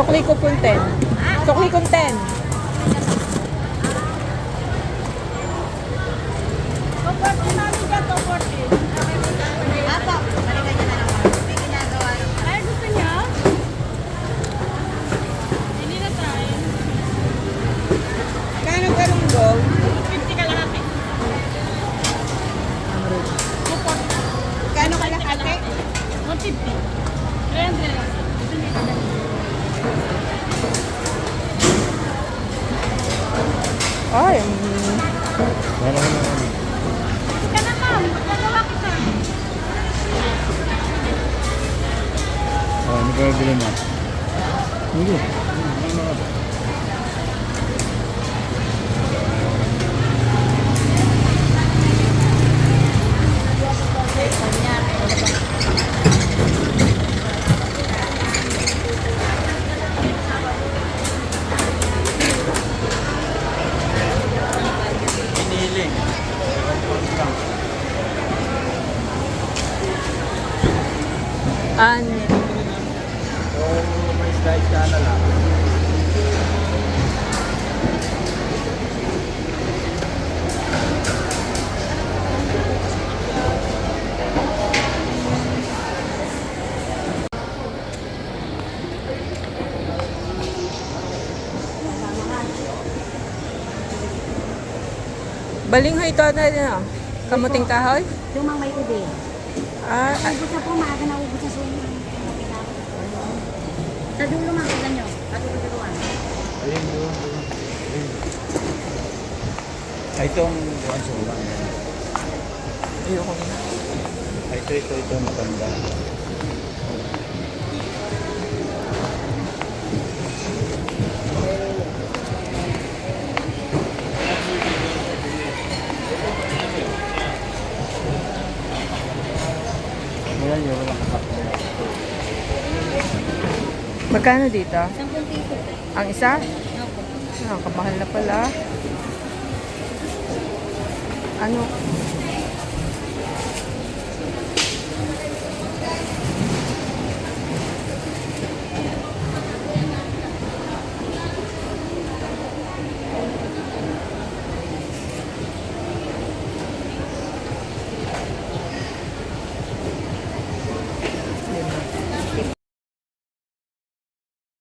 Sukli ko kung 10. Sukli kong 10. Apo, balikan niyo na naman. Ay, mm, Ka na ma'am, magagawa kita. Oh, ano ba bili mo? Hindi. Ano ba? An, Kung may slice ka na lang. baling ho ito na ah. Kamuting kahoy? Sumang may ube. Ah, ah, na po, maaga na ubus na sumang. Sa dulo mga kailan nyo. At dulo-duluan. Ayun yun. Ay, itong buwan sa ulan. ayoko na. Ay, ito, ito, ito, matanda. Ayan yun, walang kapat. Magkano dito? 10 piso. Ang isa? Opo. Ah, kamahal na pala. Ano?